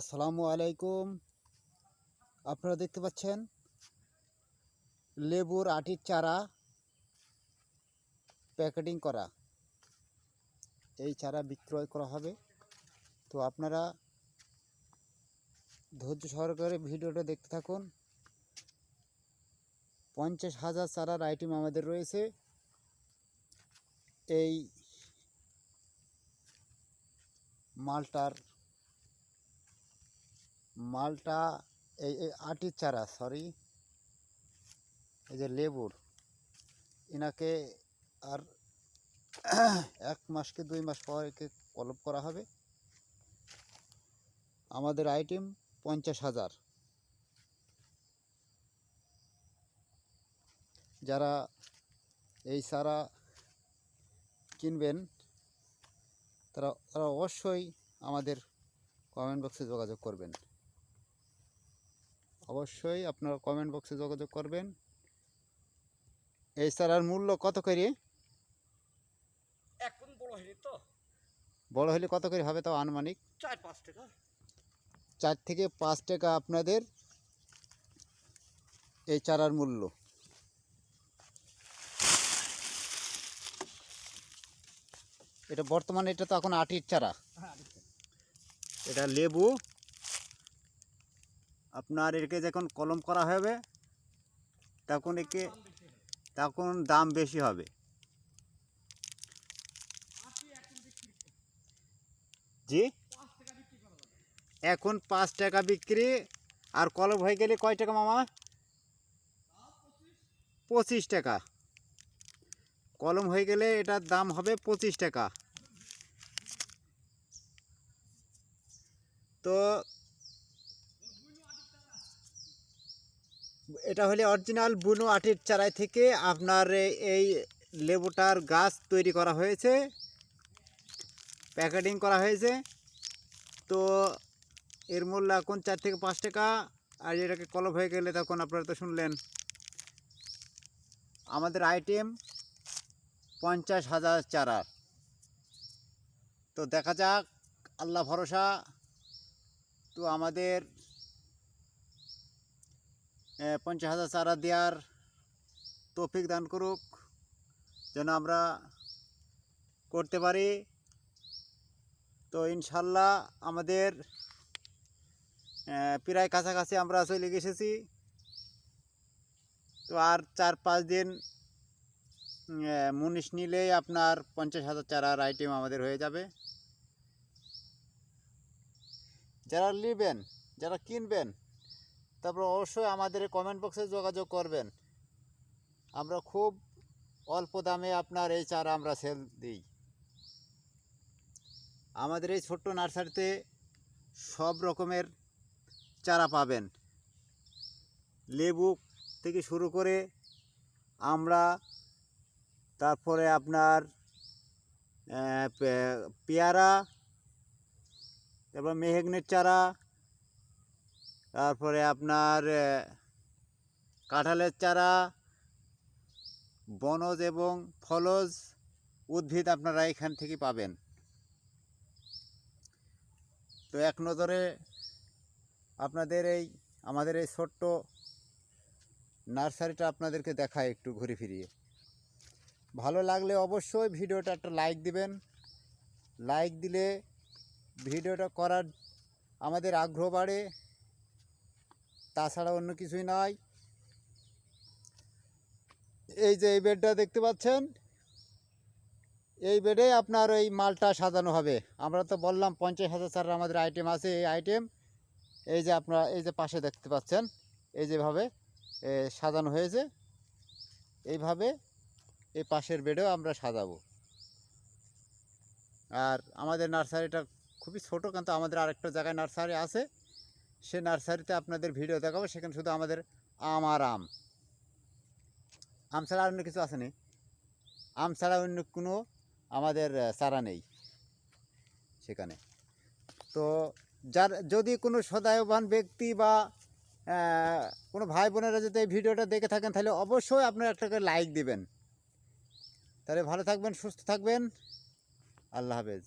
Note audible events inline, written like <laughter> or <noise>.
আসসালামু আলাইকুম। আপনারা দেখতে পাচ্ছেন লেবুর আটির চারা প্যাকেটিং করা। এই চারা বিক্রয় করা হবে। তো আপনারা ধৈর্য সহকারে ভিডিওটা দেখতে থাকুন। পঞ্চাশ হাজার চারার আইটেম আমাদের রয়েছে। এই মালটার মালটা, এই এই আটির চারা সরি এই যে লেবুর, এনাকে আর <clears throat> এক মাসকে দুই মাস পর একে কলপ করা হবে। আমাদের আইটেম পঞ্চাশ হাজার। যারা এই চারা কিনবেন, তারা তারা অবশ্যই আমাদের কমেন্ট বক্সে যোগাযোগ করবেন। অবশ্যই আপনারা কমেন্ট বক্সে যোগাযোগ করবেন। এই চারার মূল্য কত করে এখন বড় হয়নি তো। বড় হলে কত করে হবে তাও আনুমানিক? চার পাঁচ টাকা। চার থেকে পাঁচ টাকা আপনাদের এই চারার মূল্য। এটা বর্তমানে এটা তো এখন আটির চারা। হ্যাঁ এটা লেবু আপনার একে যখন কলম করা হবে, তখন একে, তখন দাম বেশি হবে। জি? এখন পাঁচ টাকা বিক্রি, আর কলম হয়ে গেলে কয় টাকা মামা? পঁচিশ টাকা। কলম হয়ে গেলে এটার দাম হবে পঁচিশ টাকা। তো এটা হলে অরিজিনাল বুনো আটির চারাই থেকে আপনার এই লেবুটার গাছ তৈরি করা হয়েছে, প্যাকেটিং করা হয়েছে। তো এর মূল্য এখন চার থেকে পাঁচ টাকা, আর এটাকে কলম হয়ে গেলে তখন আপনারা তো শুনলেন। আমাদের আইটেম পঞ্চাশ হাজার চারা। তো দেখা যাক, আল্লাহ ভরসা। তো আমাদের পঞ্চাশ হাজার চারা দেওয়ার তৌফিক দান করুক, যেন আমরা করতে পারি। তো ইনশাল্লাহ আমাদের প্রায় কাছাকাছি আমরা চলে এসেছি তো আর চার পাঁচ দিন মুনিশ নিলেই আপনার পঞ্চাশ হাজার চারার আইটেম আমাদের হয়ে যাবে। যারা নেবেন, যারা কিনবেন তারপর অবশ্যই আমাদের কমেন্ট বক্সে যোগাযোগ করবেন। আমরা খুব অল্প দামে আপনার এই চারা আমরা সেল দিই। আমাদের এই ছোট্ট নার্সারিতে সব রকমের চারা পাবেন। লেবু থেকে শুরু করে আমরা, তারপরে আপনার পেয়ারা, তারপর মেহেগনের চারা তারপরে আপনার কাঁঠালের চারা, বনজ এবং ফলজ উদ্ভিদ আপনারা এখান থেকে পাবেন। তো এক নজরে আপনাদের এই, আমাদের এই ছোট্ট নার্সারিটা আপনাদেরকে দেখায় একটু ঘুরে ফিরিয়ে। ভালো লাগলে অবশ্যই ভিডিওটা একটা লাইক দিবেন। লাইক দিলে ভিডিওটা করার আমাদের আগ্রহ বাড়ে। তাছাড়া অন্য কিছুই নয় এই যে এই বেডটা দেখতে পাচ্ছেন, এই বেডে আপনার ওই মালটা সাজানো হবে। আমরা তো বললাম পঞ্চাশ হাজার চারের আমাদের আইটেম আছে এই আইটেম এই যে আপনারা, এই যে পাশে দেখতে পাচ্ছেন, এই যেভাবে সাজানো হয়েছে, এইভাবে এই পাশের বেডেও আমরা সাজাবো। আর আমাদের নার্সারিটা খুবই ছোটো, কিন্তু আমাদের আরেকটা জায়গায় নার্সারি আছে। সে নার্সারিতে আপনাদের ভিডিও দেখাবো, সেখানে শুধু আমাদের আম আর আম। আম ছাড়া আর অন্য কিছু আসেনি আম ছাড়া অন্য কোনো আমাদের চারা নেই সেখানে। তো যার, যদি কোনো সদায়বান ব্যক্তি বা কোনো ভাই বোনেরা যদি এই ভিডিওটা দেখে থাকেন, তাহলে অবশ্যই আপনারা একটা করে লাইক দিবেন। তাহলে ভালো থাকবেন, সুস্থ থাকবেন। আল্লাহ হাফেজ।